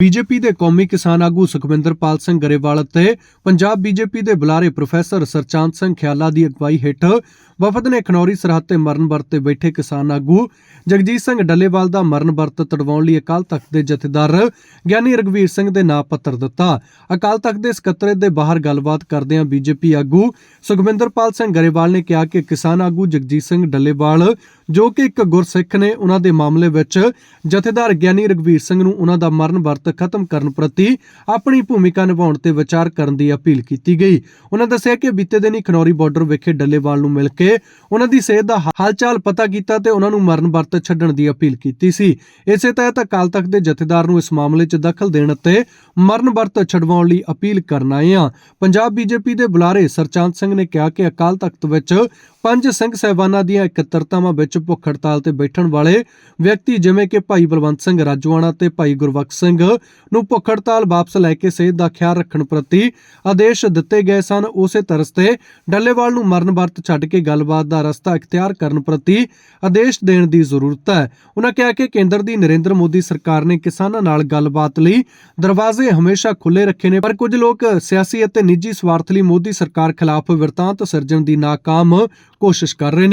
BJP ਦੇ ਕੌਮੀ ਕਿਸਾਨ ਆਗੂ ਸੁਖਵਿੰਦਰਪਾਲ ਸਿੰਘ ਗਰੇਵਾਲ ਅਤੇ ਪੰਜਾਬ ਬੀਜੇਪੀ ਦੇ ਬੁਲਾਰੇ ਪ੍ਰੋਫੈਸਰ ਸਰਚਾਂਦ ਸਿੰਘ ਖਿਆਲਾ ਦੀ ਅਗਵਾਈ ਹੇਠ ਵਫਦ ਨੇ ਖਨੌਰੀ ਸਰਹੱਦ ਤੇ ਮਰਨ ਵਰਤ ਤੇ ਬੈਠੇ ਕਿਸਾਨ ਆਗੂ ਜਗਜੀਤ ਸਿੰਘ ਡੱਲੇਵਾਲ ਦਾ ਮਰਨ ਵਰਤ ਤੜਵਾਉਣ ਲਈ ਅਕਾਲ ਤਖਤ ਦੇ ਜਥੇਦਾਰ ਗਿਆਨੀ ਰਗਵੀਰ ਸਿੰਘ ਦੇ ਨਾਂ ਪੱਤਰ ਦਿੱਤਾ। ਅਕਾਲ ਤਖਤ ਦੇ ਸਕੱਤਰੇਤ ਦੇ ਬਾਹਰ ਗੱਲਬਾਤ ਕਰਦਿਆਂ ਬੀਜੇਪੀ ਆਗੂ ਸੁਖਵਿੰਦਰਪਾਲ ਸਿੰਘ ਗਰੇਵਾਲ ਨੇ ਕਿਹਾ ਕਿ ਕਿਸਾਨ ਆਗੂ ਜਗਜੀਤ ਸਿੰਘ ਡੱਲੇਵਾਲ, ਜੋ ਕਿ ਇੱਕ ਗੁਰਸਿੱਖ ਨੇ, ਉਹਨਾਂ ਦੇ ਮਾਮਲੇ ਵਿੱਚ ਜਥੇਦਾਰ ਗਿਆਨੀ ਰਗਵੀਰ ਸਿੰਘ ਨੂੰ ਉਹਨਾਂ ਦਾ ਮਰਨ ਵਰਤ ਖਤਮ ਕਰਨ ਪ੍ਰਤੀ ਆਪਣੀ ਭੂਮਿਕਾ ਨਿਭਾਉਣ ਤੇ ਵਿਚਾਰ ਕਰਨ ਦੀ ਅਪੀਲ ਕੀਤੀ ਗਈ। ਉਹਨਾਂ ਦੱਸਿਆ ਕਿ ਬੀਤੇ ਦਿਨ ਹੀ ਖਨੌਰੀ ਬਾਰਡਰ ਵਿਖੇ ਡੱਲੇਵਾਲ ਨੂੰ ਮਿਲ ਕੇ ਉਹਨਾਂ ਦੀ ਸਿਹਤ ਦਾ ਹਾਲਚਾਲ ਪਤਾ ਕੀਤਾ ਤੇ ਉਹਨਾਂ ਨੂੰ ਮਰਨ ਵਰਤ ਛੱਡਣ ਦੀ ਅਪੀਲ ਕੀਤੀ ਸੀ। ਇਸੇ ਤਹਿਤ ਅਕਾਲ ਤਖਤ ਦੇ ਜਥੇਦਾਰ ਨੂੰ ਇਸ ਮਾਮਲੇ 'ਚ ਦਖਲ ਦੇਣ ਅਤੇ ਮਰਨ ਵਰਤ ਛਡਵਾਉਣ ਲਈ ਅਪੀਲ ਕਰਨ ਆਏ ਆ ਪੰਜਾਬ ਬੀਜੇਪੀ ਦੇ ਬੁਲਾਰੇ ਸਰਚਾਂਦ ਸਿੰਘ ਨੇ ਕਿਹਾ ਕਿ ਅਕਾਲ ਤਖਤ ਵਿੱਚ ਪੰਜ ਸਿੰਘ ਸਹਿਬਾਨਾਂ ਦੀਆਂ ਇਕੱਤਰਤਾਵਾਂ ਵਿੱਚ ਭੁੱਖ ਹੜਤਾਲ ਤੇ ਬੈਠਣ ਵਾਲੇ ਵਿਅਕਤੀ ਜਿਵੇਂ ਕਿ ਭਾਈ ਬਲਵੰਤ ਸਿੰਘ ਰਾਜਵਾਨਾ ਤੇ ਭਾਈ ਗੁਰਬਖਸ਼ ਸਿੰਘ ਨੂੰ ਭੁੱਖ ਹੜਤਾਲ ਵਾਪਸ ਲੈ ਕੇ ਸਿਹਤ ਦਾ ਖਿਆਲ ਰੱਖਣ ਪ੍ਰਤੀ ਆਦੇਸ਼ ਦਿੱਤੇ ਗਏ ਸਨ, ਉਸੇ ਤਰ੍ਹਾਂ ਤੇ ਡੱਲੇਵਾਲ ਨੂੰ ਮਰਨ ਵਰਤ ਛੱਡ ਕੇ ਗੱਲਬਾਤ ਦਾ ਰਸਤਾ ਇਖਤਿਆਰ ਕਰਨ ਪ੍ਰਤੀ ਆਦੇਸ਼ ਦੇਣ ਦੀ ਜ਼ਰੂਰਤ ਹੈ। ਉਹਨਾਂ ਕਿਹਾ ਕਿ ਕੇਂਦਰ ਦੀ ਨਰਿੰਦਰ ਮੋਦੀ ਸਰਕਾਰ ਨੇ ਕਿਸਾਨਾਂ ਨਾਲ ਗੱਲਬਾਤ ਲਈ ਦਰਵਾਜ਼ੇ ਹਮੇਸ਼ਾ ਖੁੱਲੇ ਰੱਖੇ ਨੇ, ਪਰ ਕੁਝ ਲੋਕ ਸਿਆਸੀ ਅਤੇ ਨਿੱਜੀ ਸਵਾਰਥ ਲਈ ਮੋਦੀ ਸਰਕਾਰ ਖਿਲਾਫ ਵਰਤਾਂਤ ਸਿਰਜਣ ਦੀ ਨਾਕਾਮ ਕੋਸ਼ਿਸ਼ ਕਰ ਰਹੇ ਨੇ।